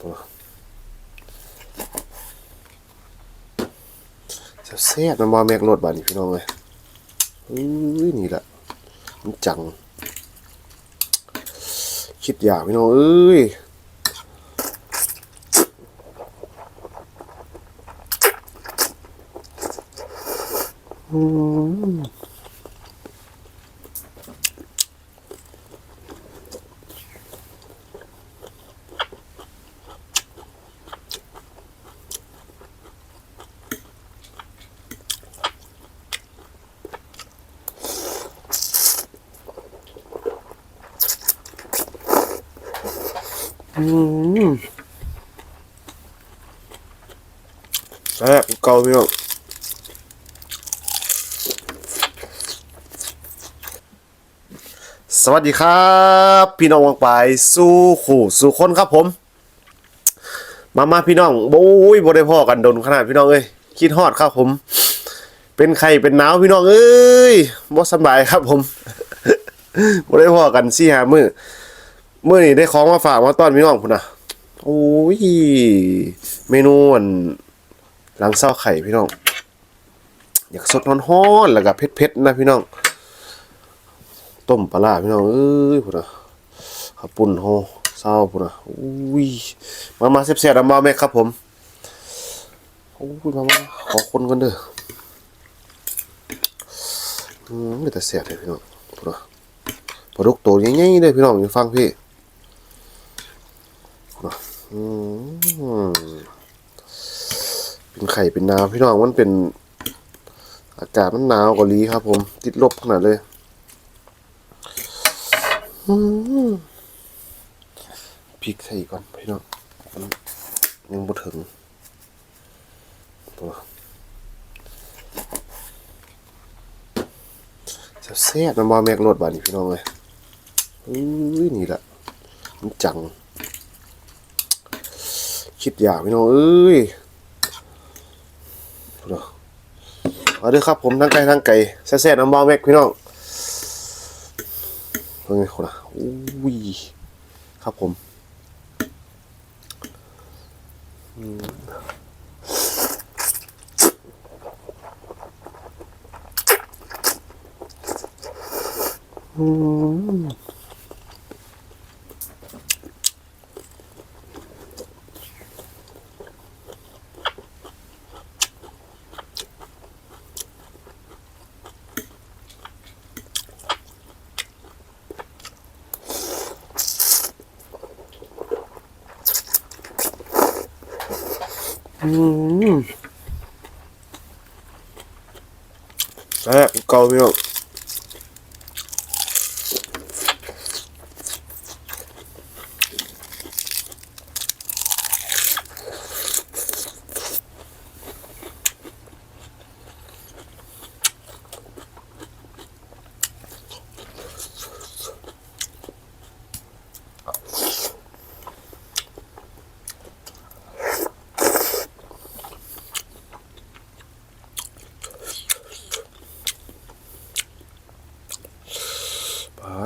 ตัวแซ่บๆน้ำบอแม็กรถบาดนี่พี่น้องเลยอุ้ยนี่แหละมันจัง คิดอยากพี่น้องเอ้ยอืม อืมแซ่บเก่าพี่น้องสวัสดีครับ พี่น้องวางไปสู้ขู่สู้คนครับผม มามาพี่น้องโอ้ยบ่ได้พ่อกันโดนขนาดพี่น้องเอ้ยคิดฮอดครับผม เป็นไข้เป็นหนาวพี่น้องเอ้ยบ่สบายครับผมบ่ได้พ่อกันสี่หามือ เมื่อนี้ได้ของมาฝากมาต้อนพี่น้องพุ่นะโอ้ย เมนูอันหลังเศร้าไข่พี่น้อง อยากสดร้อนๆแล้วก็เผ็ดๆนะพี่น้อง ต้มปลาพี่น้องเอ้ยพุ่นนะข้าปุ้นโฮเศร้าพุ่นนะอุ้ยมามาเสียบๆดำมาแม่ครับผมโอ้ยมามาขอคนกันเด้ออืมแต่เสียบเลยพี่น้องพุ่นนะปลาดุกตัวใหญ่ๆเลยพี่น้องอยู่ฟังพี่ เป็นไข่เป็นนาวพี่น้องมันเป็นอากาศมันหนาวกว่าลีครับ ผม ติดลบขนาดเลยพริกใส่ก่อนพี่น้องยังบ่ถึงตัวแซ่บๆน้ำบอแม็กรถบาดนี่พี่น้องเลยอุ้ยนี่แหละมันจัง คิดอยากพี่น้องเอ้ยเอาด้อเอาเด้อครับผมทั้งไก่ทั้งไก่แซ่บๆน้ำบอแม็กพี่น้องเพิ่งคนละอุ้ยครับผมอืม อืมอืมแซ่บเก่าพี่น้อง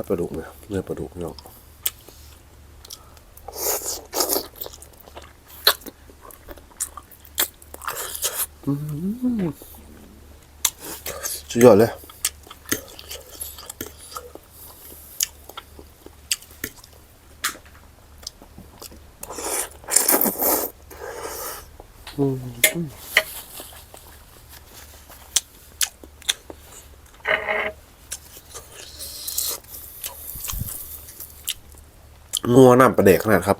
ป ลาดุกเนี่ยเนื้อปลาดุกพี่น้องอืมสุดยอดเลยอืม งัวน้ำประเดกขนาดครับ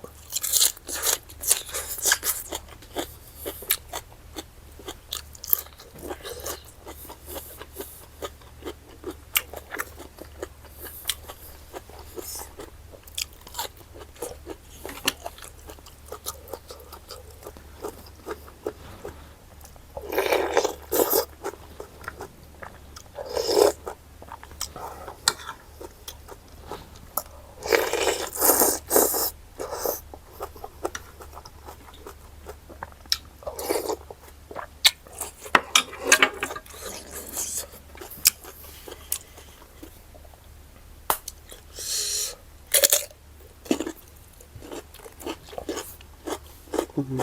อ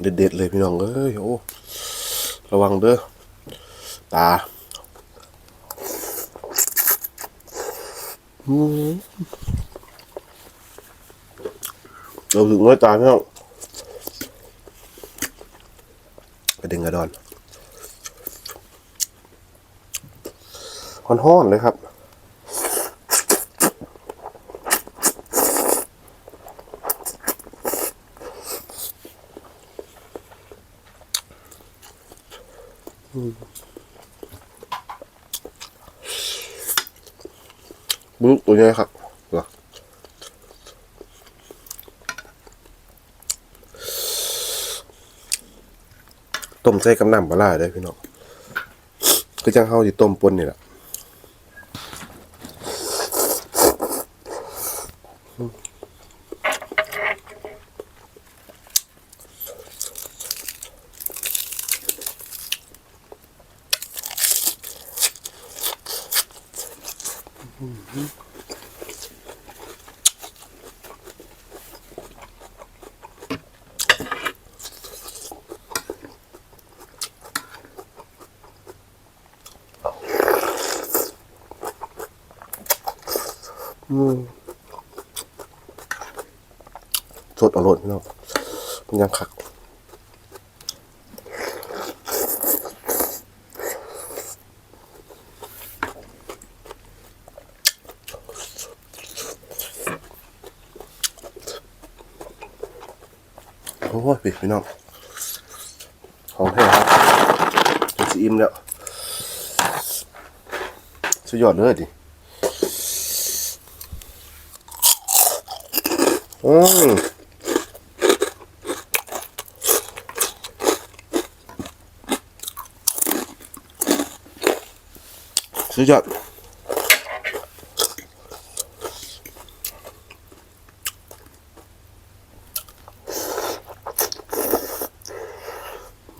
เด็ดๆเลยพี่น้องเอ้ยโอ้ระวังเด้อตาอืม เราถึงน้อยตาพี่น้องกระเด็นกระดอนห้อนๆเลยครับ บุกตัวนี้ครับเต้มใส่กับน้ำปลาได้พี่น้องก็จังเฮาที่ต้มปนนี่แหละ สดอร่อยพี่น้องมันยังคัก โอ้ยพี่น้องของแท้ครับเป็นสีอิ่มแล้วสุดยอดเลยดิอืมสุดยอด ผ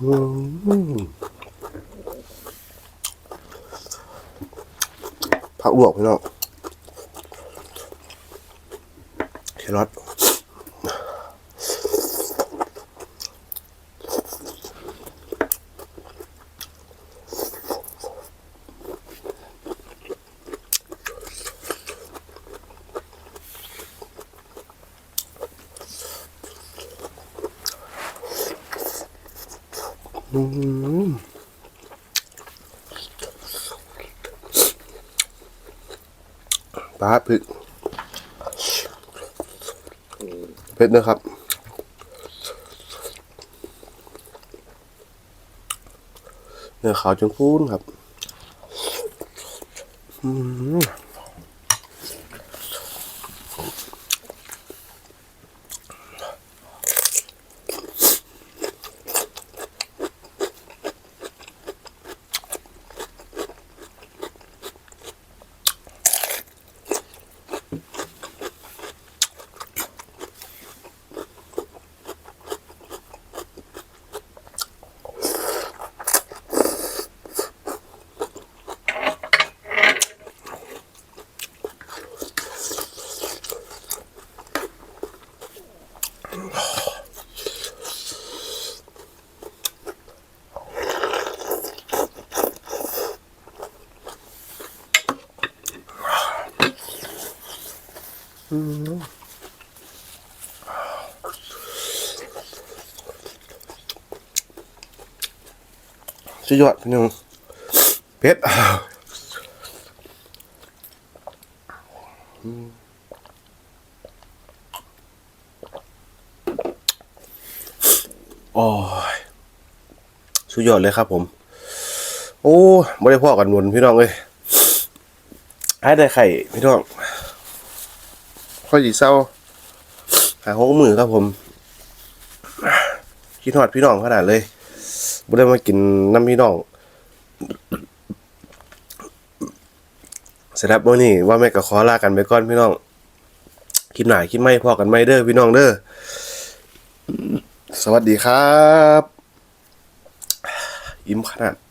ักลวกพี่น้องแครอท ปลาพริกเผ็ดนะครับ เนื้อขาวจนฟูนครับ อืม สุดยอดพี่น้องเผ็ดอืมโอ้ยสุดยอดเลยครับผม โอ้ไม่ได้พ่อกันวนพี่น้องเลยให้ได้ไข่พี่น้อง ค่อยสีเศร้าหาหกมือครับผมคิดฮอดพี่น้องขนาดเลยบ่ได้มากินน้ำพี่น้องสำหรับมื้อนี้ว่าแม่ก็ขอลากันไปก่อนพี่น้องคลิปหนาคลิปใหม่พอกันใหม่เด้อพี่น้องเด้อสวัสดีครับ อิ่มขนาด